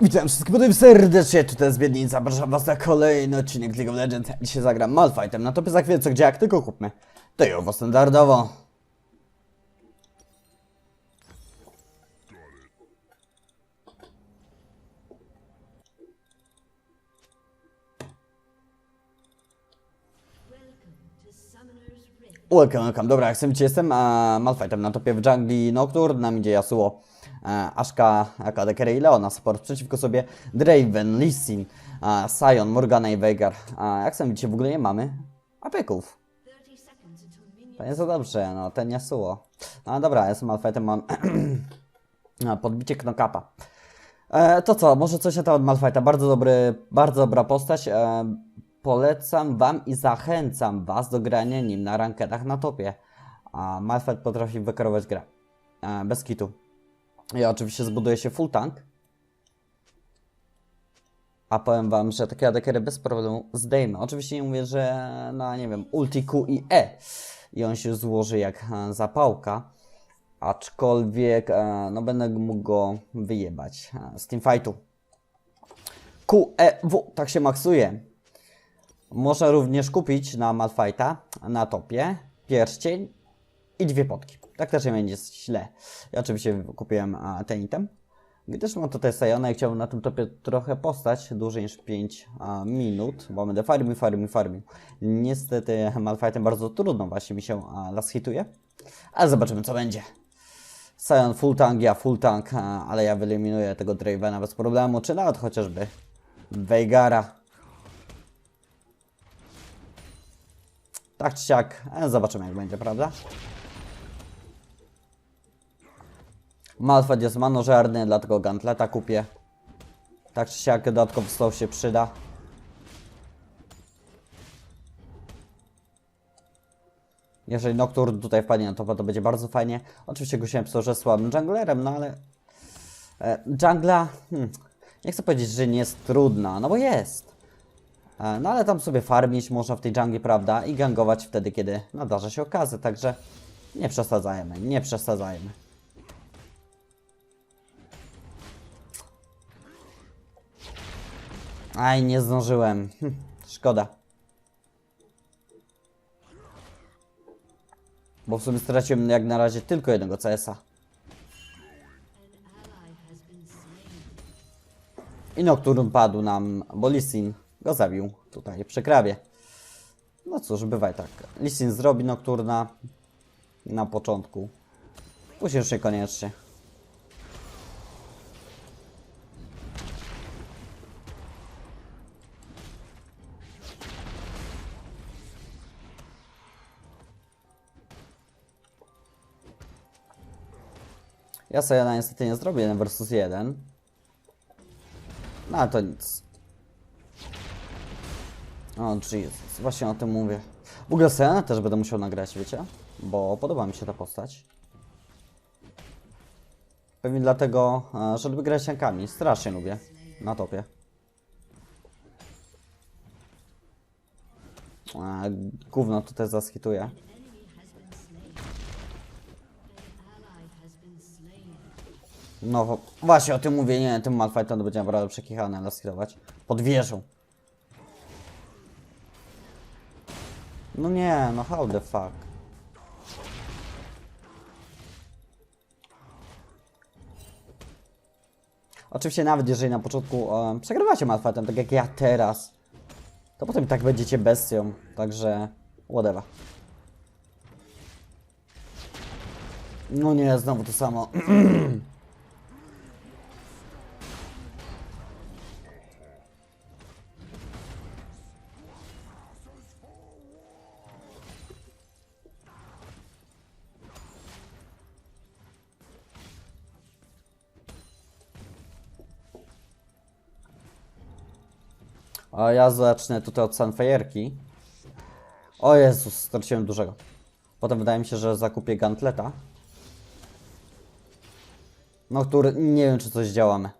Witam wszystkich bardzo serdecznie, tutaj jest Biednica, zapraszam was na kolejny odcinek League of Legends. Dzisiaj zagram Malfightem, na topie za chwilę co gdzie jak tylko kupmy. To ją standardowo. Welcome, welcome. Dobra, jak widzicie, jestem e, Malfightem na topie w dżungli Nocturne, nam idzie Yasuo, Ashka, Akadekery i Leona, support przeciwko sobie Draven, Lee Sin, e, Sion, Morgana i Veigar. E, jak sami widzicie, w ogóle nie mamy apeków. To nie za dobrze, no, ten Yasuo. No dobra, jestem Malfightem, mam podbicie Knokapa. E, to co, może coś na temat Malfighta. Bardzo dobry, bardzo dobra postać. E, polecam wam i zachęcam was do grania nim na rankedach na topie. A Malfight potrafi wykierować grę. E, bez kitu. Ja oczywiście zbuduję się full tank. A powiem wam, że takie adekery bez problemu zdejmę. Oczywiście nie mówię, że na nie wiem, ulti Q i E. I on się złoży jak e, zapałka. Aczkolwiek e, no będę mógł go wyjebać e, z teamfightu. Q, E, W, tak się maksuje. Można również kupić na Malfighta na topie pierścień i dwie potki. Tak też nie będzie źle. Ja oczywiście kupiłem a, ten item. Gdyż mam tutaj Sajona i chciałbym na tym topie trochę postać, dłużej niż 5 a, minut, bo będę farmił, farmił, farmił. Niestety Malfightem bardzo trudno właśnie mi się a, las hituje, ale zobaczymy co będzie. Sion full tank, ja full tank, a, ale ja wyeliminuję tego Dravena bez problemu, czy nawet chociażby Veigara. Tak czy siak, e, zobaczymy jak będzie, prawda? Malfight jest manożerny, dlatego gantleta kupię. Tak czy siak dodatkowy slow się przyda. Jeżeli Nocturne tutaj wpadnie na topa, to będzie bardzo fajnie. Oczywiście go się że słabym junglerem, no ale... E, jungla... Hmm, nie chcę powiedzieć, że nie jest trudna, no bo jest. E, No ale tam sobie farmić można w tej dżungli, prawda? I gangować wtedy, kiedy nadarza się okazja, także nie przesadzajmy, nie przesadzajmy. Aj, nie zdążyłem. Hm, szkoda. Bo w sumie straciłem jak na razie tylko jednego CS-a. I Nocturne padł nam, bo Lisin go zabił tutaj przy krawie. No cóż, bywaj tak. Lisin zrobi Nocturna na początku. Później już niekoniecznie. Ja sobie na niestety nie zrobię 1 versus 1. No ale to nic. O Jesus, właśnie o tym mówię. W ogóle też będę musiał nagrać, wiecie? Bo podoba mi się ta postać. Pewnie dlatego, e, że lubię grać jankami. Strasznie lubię. Na topie. E, Gówno tutaj zaskituje. No właśnie o tym mówię, nie, tym Malfightem to będzie naprawdę przekichane naskitować. Pod wieżą. No nie, no how the fuck. Oczywiście nawet jeżeli na początku um, przegrywacie Malfightem, tak jak ja teraz, to potem i tak będziecie bestią, także whatever. No nie, znowu to samo. A ja zacznę tutaj od Sunfire'ki. O Jezus, straciłem dużego. Potem wydaje mi się, że zakupię Gantleta. No, który nie wiem, czy coś działamy.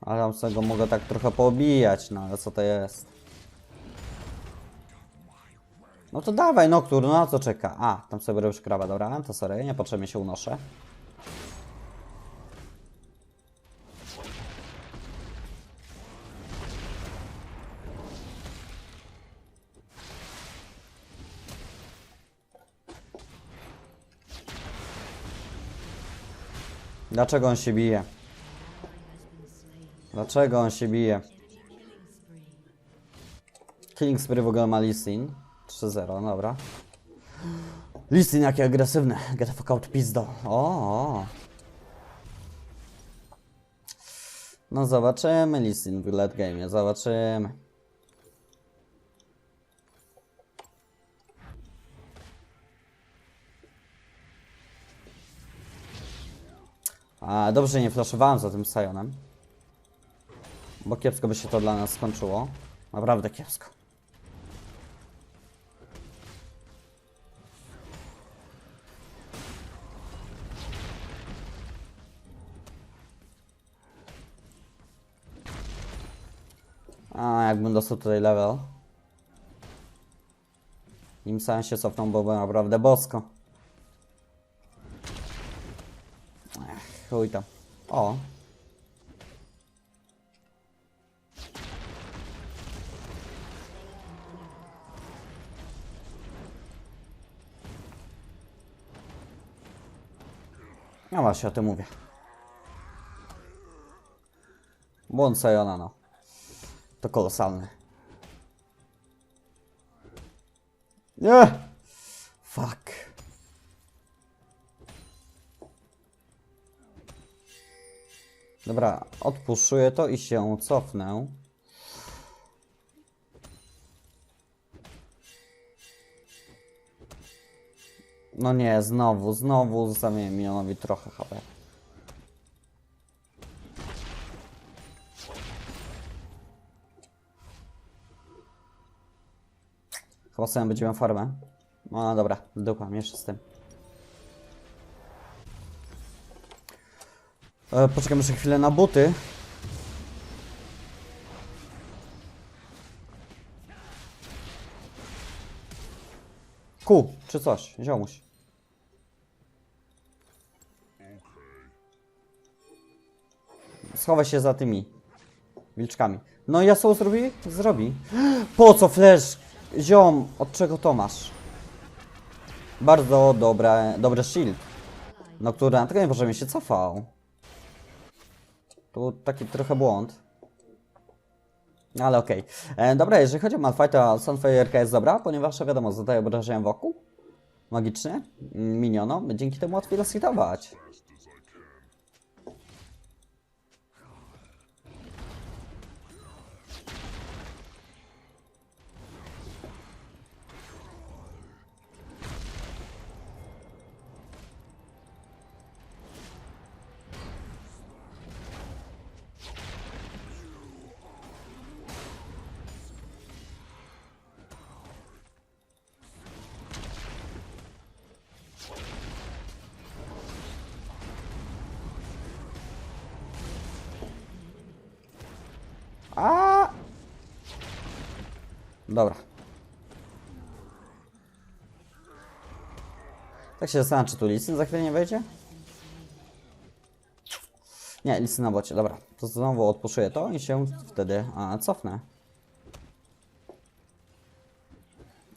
Ale tam sobie go mogę tak trochę poobijać, no ale co to jest? No to dawaj, Noctur, no na co czeka? A, tam sobie robisz krawa, dobra, to sorry, niepotrzebnie się unoszę. Dlaczego on się bije? Dlaczego on się bije? Killing Spree w ogóle ma Lisin. 3-0, dobra. Lisin jaki agresywny. Get the fuck out pizdo. O. No zobaczymy Lisin w late game, zobaczymy. A, dobrze nie flaszowałem za tym Sionem. Bo kiepsko by się to dla nas skończyło. Naprawdę kiepsko. A, jakbym dostał tutaj level. Nim sam się cofnął, byłem naprawdę bosko. Chuj tam. O. No właśnie o tym mówię. Błąd Sajona, no. To kolosalny. Nie! Fuck. Dobra, odpuszuję to i się cofnę. No nie, znowu, znowu zostawię milionowi trochę HP. Chyba sobie będzie miał farmę. No dobra, dupa, jeszcze z tym. E, poczekam jeszcze chwilę na buty. Ku, czy coś, ziomuś. Schowaj się za tymi wilczkami. No i Yasuo zrobi? Zrobi. Po co flash? Ziom, od czego to masz? Bardzo dobre, dobry shield. No, który na tego nie możemy się cofał. Tu taki trochę błąd. Ale okej. E, Dobra, jeżeli chodzi o Malfight, to Sunfire'ka jest dobra, ponieważ wiadomo, zadaje obrażenia wokół. Magicznie. mm, Minionom. Dzięki temu łatwiej rozhitować. Dobra. Tak się zastanawiam, czy tu Lisyn za chwilę nie wejdzie? Nie, Lisyn na bocie, dobra. To znowu odpuszuję to i się wtedy a, cofnę.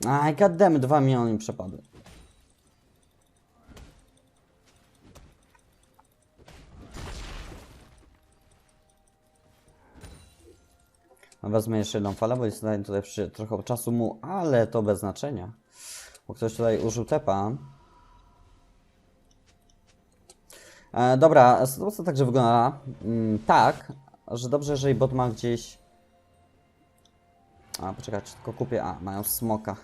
Aj, goddammit, dwa miliony mi przepadły. Wezmę jeszcze jedną falę, bo jest tutaj, tutaj trochę czasu mu, ale to bez znaczenia. Bo ktoś tutaj użył tepa. E, dobra, sytuacja także wygląda mm, tak, że dobrze, jeżeli bot ma gdzieś... A, poczekajcie, tylko kupię... A, mają smoka.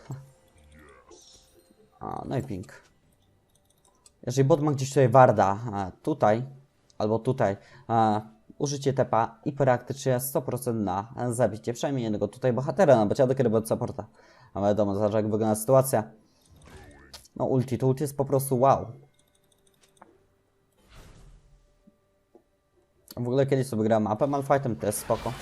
A, no i ping. Jeżeli bot ma gdzieś tutaj warda, a, tutaj, albo tutaj, a, użycie tepa i praktycznie 100% na zabicie przynajmniej jednego tutaj bohatera, no bo ciało kiedy bot supporta. A wiadomo, zależy jak wygląda sytuacja. No ulti, to ulti jest po prostu wow. W ogóle kiedyś sobie grałem mapę Malfightem, to jest spoko.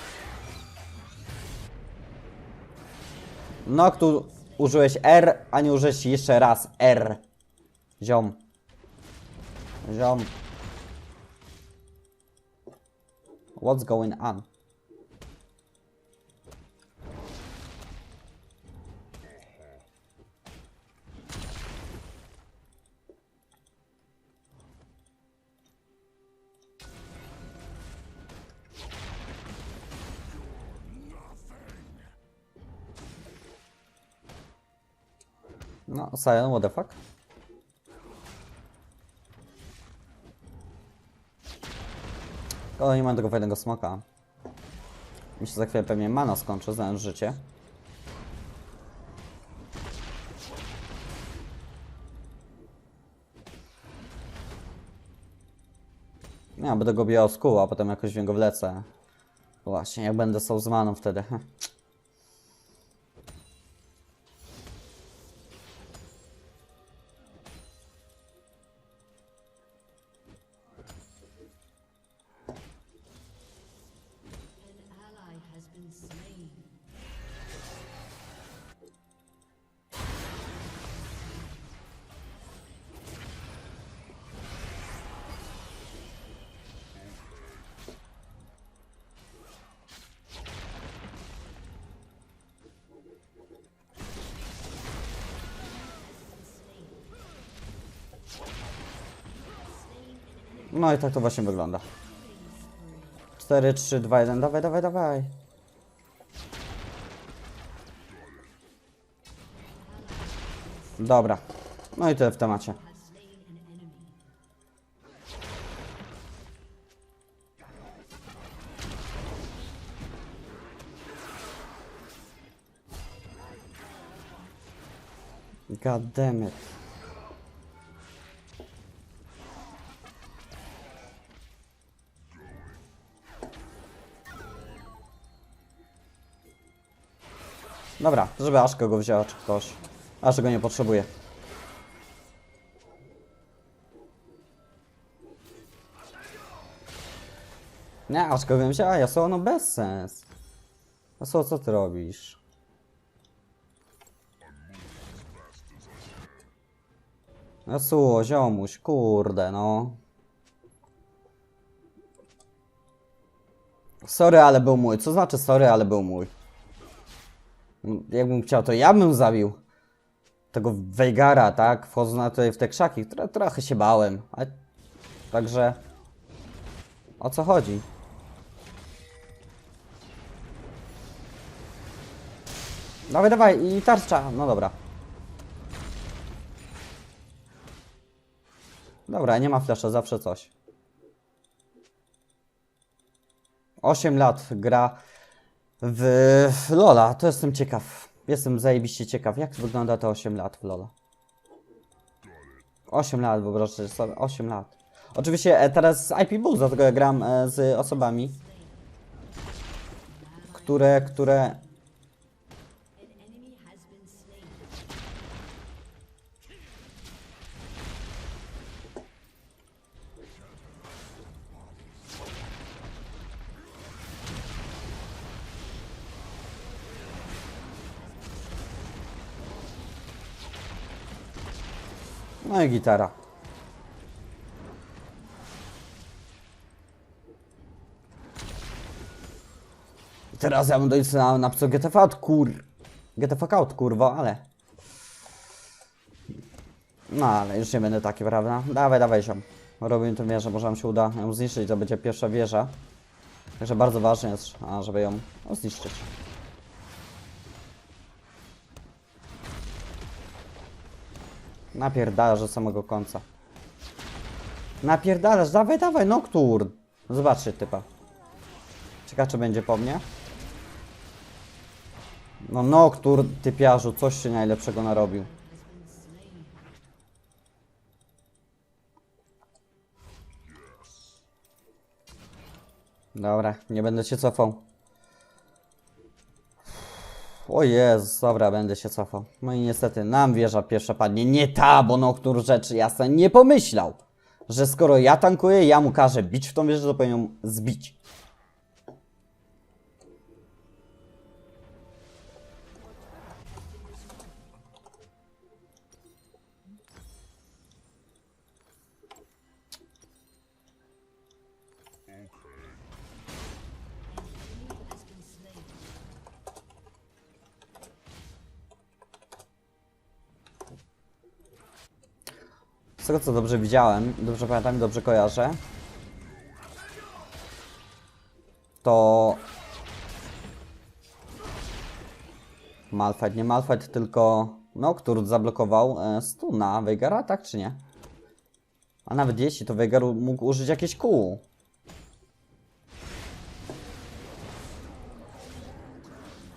No, tu użyłeś R, a nie użyłeś jeszcze raz R. Ziom. Ziom. What's going on? No, Silent, what the fuck? O, nie mam tego fajnego smoka. Mi się za chwilę pewnie mana skończy, znając życie. Ja będę go bijał z kół, a potem jakoś w niego wlecę. Właśnie, jak będę stał z maną wtedy. No i tak to właśnie wygląda. 4, 3, 2, 1, dawaj, dawaj, dawaj. Dobra. No i tyle w temacie. God damn it. Dobra, żeby Aszka go wzięła czy ktoś. Aż go nie potrzebuje. Nie, Aszka bym wzięła, Yasuo no bez sens. Yasuo, co ty robisz? Yasuo, ziomuś, kurde, no. Sorry, ale był mój. Co znaczy sorry, ale był mój? Jakbym chciał, to ja bym zabił tego Weigara, tak? Wchodząc na tutaj w te krzaki, które trochę się bałem. Ale... Także... O co chodzi? Dawaj, dawaj, i tarcza. No dobra. Dobra, nie ma flasza, zawsze coś. 8 lat gra w Lola, to jestem ciekaw. Jestem zajebiście ciekaw, jak wygląda to 8 lat w Lola. 8 lat, wyobraźcie sobie, 8 lat. Oczywiście e, teraz z IP Bulls, dlatego ja gram e, z osobami, które, które... No i gitara. I teraz ja bym dojść na, na pso GTV out, kur... GTV out, kurwa, ale... No, ale już nie będę taki, prawda? Dawaj, dawaj, ziom. Robimy tę wieżę, może nam się uda ją zniszczyć, to będzie pierwsza wieża. Także bardzo ważne jest, żeby ją zniszczyć. Napierdalasz do samego końca. Napierdalasz, dawaj, dawaj, Nocturne. Zobaczcie typa. Ciekawe, czy będzie po mnie. No Nocturne, typiarzu, coś się najlepszego narobił. Dobra, nie będę się cofał. O Jezus, dobra, będę się cofał. No i niestety nam wieża pierwsza padnie. Nie ta, bo Noctur rzeczy jasne nie pomyślał, że skoro ja tankuję, ja mu każę bić w tą wieżę, to powinien ją zbić. Z tego co dobrze widziałem, dobrze pamiętam i dobrze kojarzę, to Malfight, nie Malfight, tylko Nocturne zablokował e, stuna Veigara, tak czy nie? A nawet jeśli, to Veigar mógł użyć jakieś kół.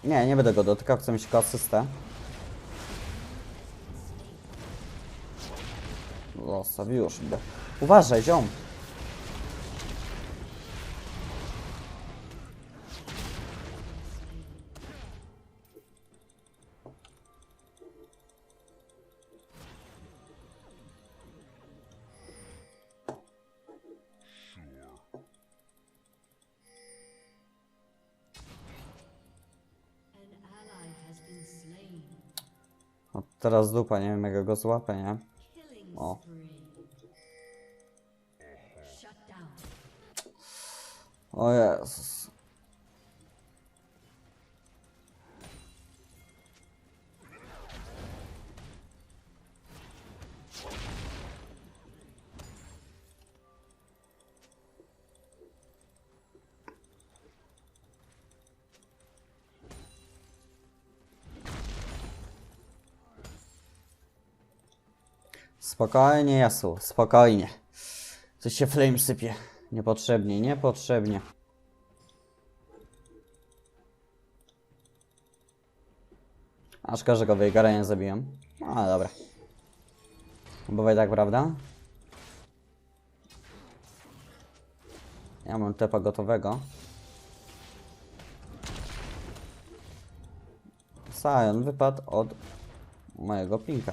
Nie, nie będę go dotykał, chcę mieć tylko asystę. Już. Bo... Uważaj, ziom. No, teraz dupa, nie wiem jak go złapę, nie? O. O Jezus. Spokojnie, Jasu, spokojnie. Coś się flame sypie. Niepotrzebnie, niepotrzebnie. A szkoda, że go Veigara nie zabiłem. No dobra. Bywa i tak, prawda? Ja mam tepa gotowego. Sion wypadł od mojego pinka.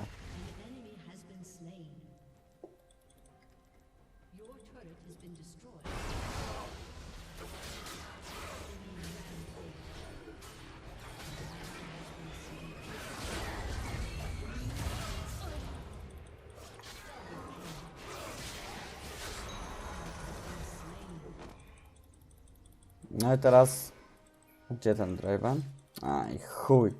No i teraz... Gdzie ten Draven? Aj, chuj.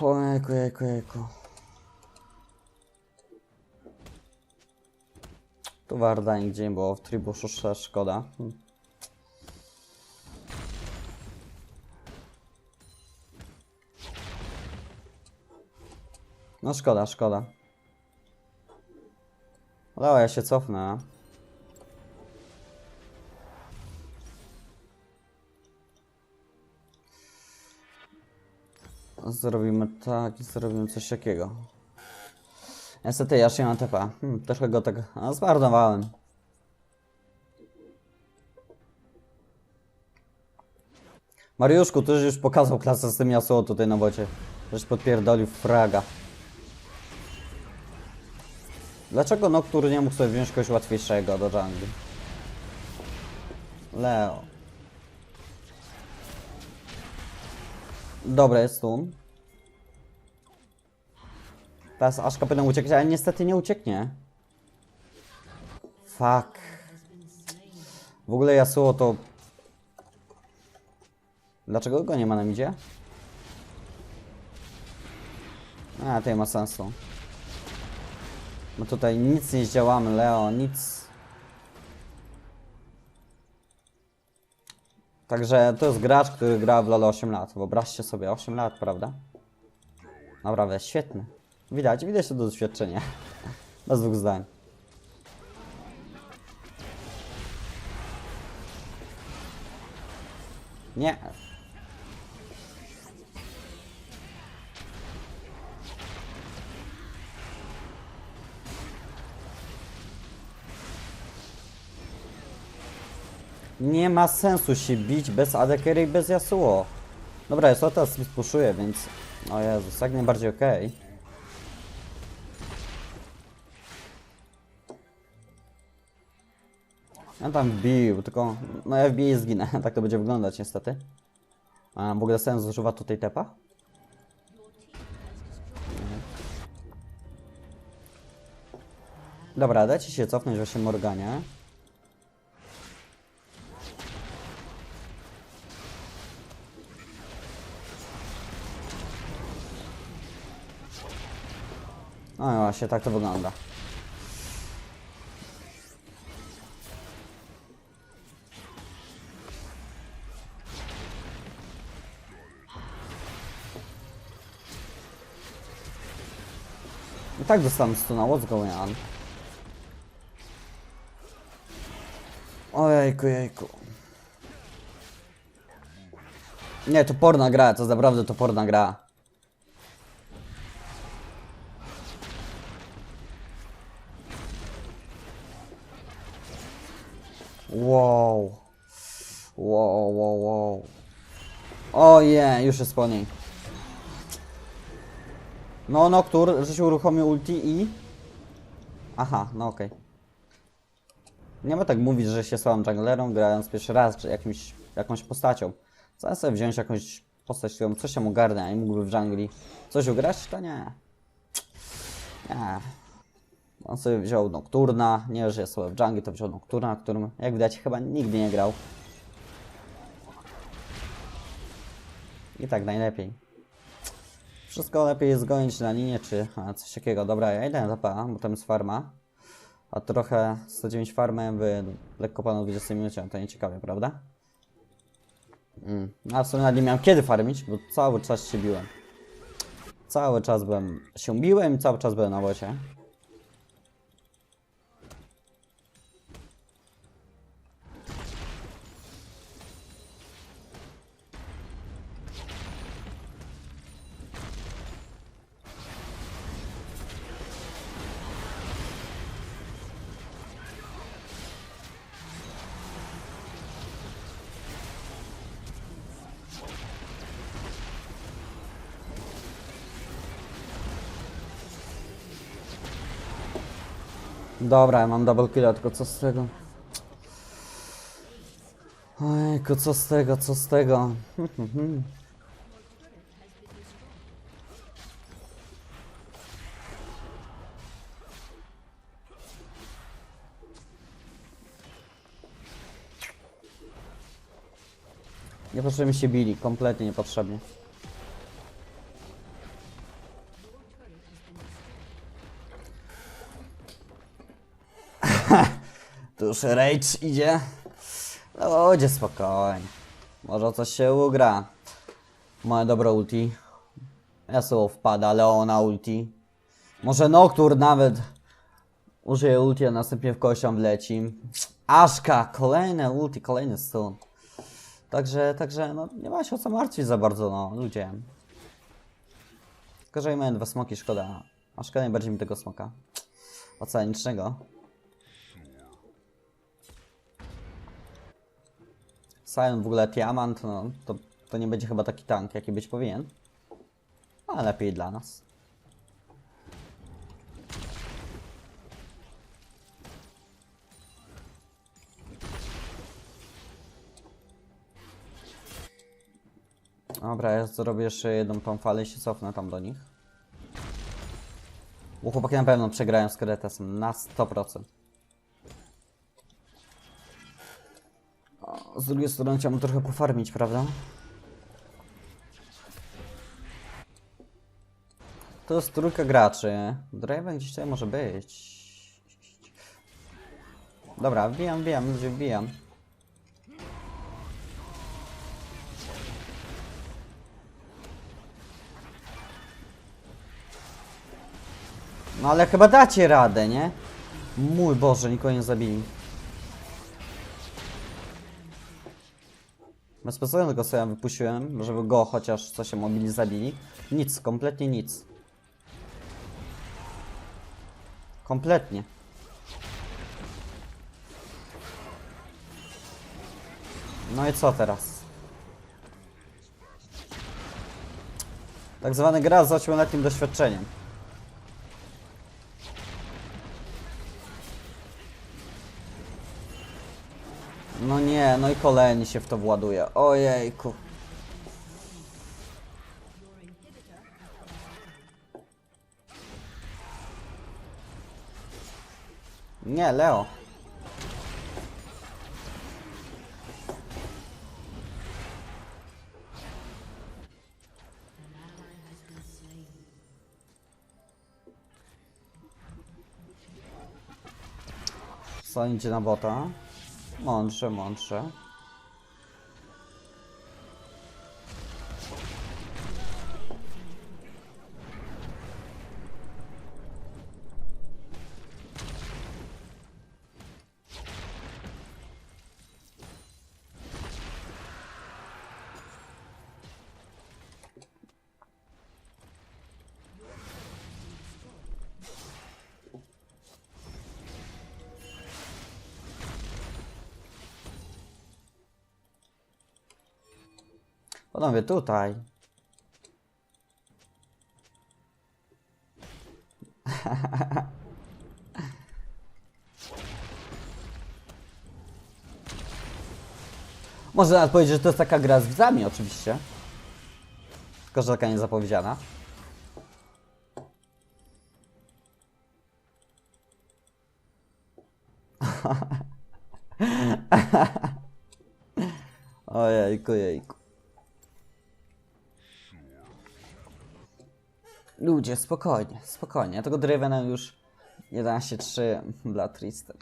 Ojejku, jejku, jejku. Tu Warda nigdzie nie było, w tribuszu sz- szkoda. Hm. No szkoda, szkoda. Dobra, ja się cofnę. Zrobimy tak i zrobimy coś takiego. Niestety ja się mam TP. Hmm, trochę go tak a, zmarnowałem. Mariuszku, ty już pokazał klasę z tym Yasuo tutaj na bocie. Żeś podpierdolił fraga. Dlaczego Noctur nie mógł sobie wziąć kogoś łatwiejszego do jungle? Leo. Dobra, jest stun. Teraz Aszka powinna uciekać, ale niestety nie ucieknie. Fuck. W ogóle Yasuo to... Dlaczego go nie ma na midzie? A, to nie ma sensu. My tutaj nic nie zdziałamy, Leo, nic. Także to jest gracz, który gra w LoL 8 lat. Wyobraźcie sobie, 8 lat, prawda? Naprawdę, świetny. Widać, widać to doświadczenie. Bez dwóch zdań. Nie. Nie ma sensu się bić bez Adekery i bez Yasuo. Dobra, Yasuo teraz mi spuszuje, więc... O Jezus, jak najbardziej okej. Ja tam wbił, tylko... No ja wbiję i zginę, tak to będzie wyglądać niestety. A w ogóle sens używa tutaj tepa? Dobra, dajcie się cofnąć właśnie Morganie. No właśnie, tak to wygląda. I tak dostałem stuna, what's going on? Ojejku, jejku. Nie, to porna gra, to naprawdę to porna gra. Wow. Wow, wow, wow. Oje, już jest po niej. No, Noctur, że się uruchomił ulti i... Aha, no okej. Nie ma tak mówić, że się słabym junglerą, grając pierwszy raz, czy jakimś, jakąś postacią. Zamiast sobie wziąć jakąś postać, którą coś tam ogarnę, a nie mógłby w jungli coś ugrać, to nie. Nie. On sobie wziął Nocturna, nie, że jest sobie w jungli, to wziął Nocturna, którym, jak widać, chyba nigdy nie grał. I tak najlepiej. Wszystko lepiej jest gonić na linię, czy coś takiego. Dobra, ja idę na tapa, bo tam jest farma. A trochę 109 farmy w lekko panu 20 minucie, to nie ciekawe, prawda? Mm. A w sumie nie miałem kiedy farmić, bo cały czas się biłem. Cały czas byłem, się biłem i cały czas byłem na bocie. Dobra, ja mam double killa, tylko co z tego? Ojku, co z tego, co z tego? Niepotrzebnie się bili, kompletnie niepotrzebnie. Już rage idzie. No, idzie spokojnie. Może coś się ugra. Moje dobre ulti. Yasuo wpada, Leona ulti. Może Noctur nawet użyje ulti, a następnie w tam wleci. Aszka, kolejne ulti, kolejny stun. Także, także, no nie ma się o co martwić za bardzo, no, ludzie. Tylko, że mają dwa smoki, szkoda. A szkoda najbardziej mi tego smoka. Oceanicznego. Sion w ogóle Tiamant, no to, to nie będzie chyba taki tank, jaki być powinien. Ale lepiej dla nas. Dobra, ja zrobię jeszcze jedną tą falę i się cofnę tam do nich. Bo chłopaki na pewno przegrają z Keretesem, na 100%. Z drugiej strony chciałbym trochę pofarmić, prawda? To jest trójka graczy. Draven gdzieś tutaj może być. Dobra, wbijam, wbijam, ludzie, wbijam. No ale chyba dacie radę, nie? Mój Boże, nikogo nie zabili. Bez specjalnie tylko sobie wypuściłem, żeby go chociaż co się mobili zabili. Nic, kompletnie nic. Kompletnie. No i co teraz? Tak zwany gra z 8-letnim doświadczeniem. No nie, no i kolejny się w to właduje. Ojejku. Nie, Leo. Idzie na bota? Mądrze, mądrze. Panowie, tutaj. Można nawet powiedzieć, że to jest taka gra z widzami oczywiście. Tylko, że taka niezapowiedziana. Ojejku, jejku. Ludzie, spokojnie, spokojnie. Ja tego Drivena już 11-3 Blood Tristan.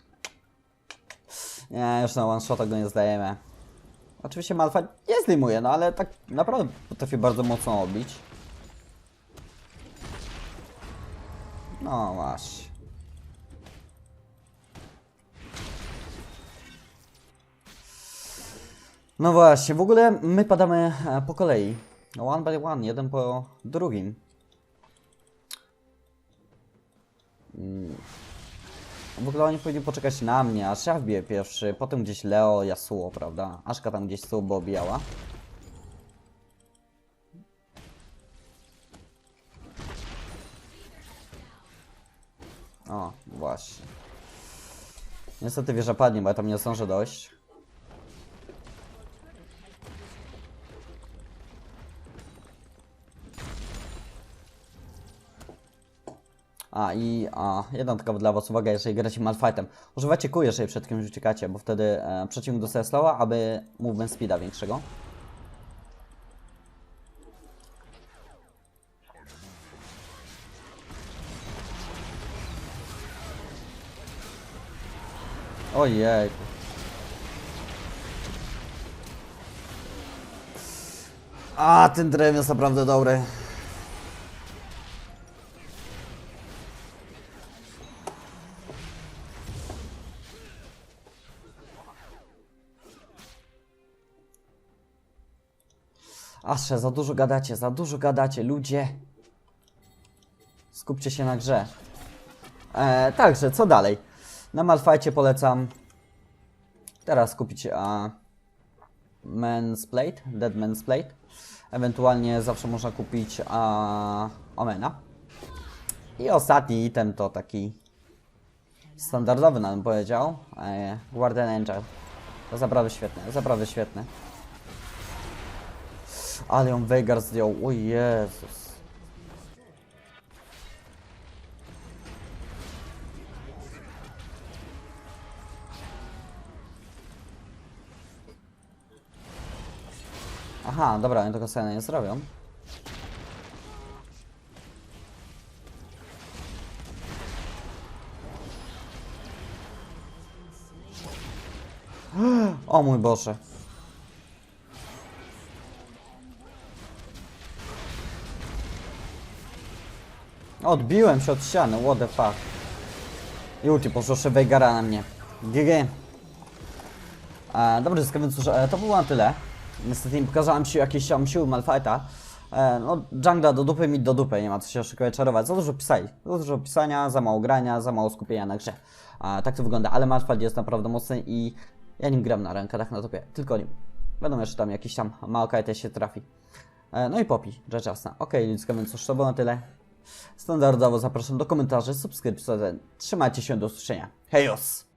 Nie, już na one shota go nie zdajemy. Oczywiście Malfa nie zdejmuje, no ale tak naprawdę potrafi bardzo mocno obić. No właśnie. No właśnie, w ogóle my padamy e, po kolei. One by one, jeden po drugim. W ogóle oni powinni poczekać na mnie, aż ja wbiję pierwszy, potem gdzieś Leo, Yasuo, prawda? Aszka tam gdzieś słowo obijała. O, właśnie. Niestety wieża padnie, bo ja tam nie zdążę dojść. A i a, jedna taka dla Was uwaga, jeżeli gracie Malfightem. Używajcie kół, jeżeli przed kimś uciekacie, bo wtedy e, przeciwnik dostaje slowa, aby movement speeda większego. Ojej. A, ten drew jest naprawdę dobry. Asze, za dużo gadacie, za dużo gadacie, ludzie. Skupcie się na grze. E, także, co dalej? Na Malfajcie polecam teraz kupić a, Man's Plate, Dead Man's Plate. Ewentualnie zawsze można kupić a, Omena. I ostatni item to taki standardowy, nam powiedział. E, Guardian Angel. To naprawdę świetne, naprawdę świetne. Ale ją Veigar zdjął, o Jezus. Aha, dobra, oni tego sobie nie zrobią. O mój Boże. Odbiłem się od ściany, what the fuck. I ulti, poproszę Veigara na mnie. GG. E, dobrze, więc cóż, e, to było na tyle. Niestety nie pokazałem ci jakieś tam siły Malfighta. E, no, jungla do dupy, mi do dupy, nie ma co się oszukiwać, czarować. Za dużo pisali, za dużo pisania, za mało grania, za mało skupienia na grze. E, tak to wygląda, ale Malfight jest naprawdę mocny i ja nim gram na rękę, tak na topie, tylko nim. Będą jeszcze tam jakiś tam Maokai się trafi. E, no i Popi, rzecz jasna. Okej, okay, ludzka, więc cóż, to było na tyle. Standardowo zapraszam do komentarzy, subskrypcji. Trzymajcie się, do usłyszenia. Hejos!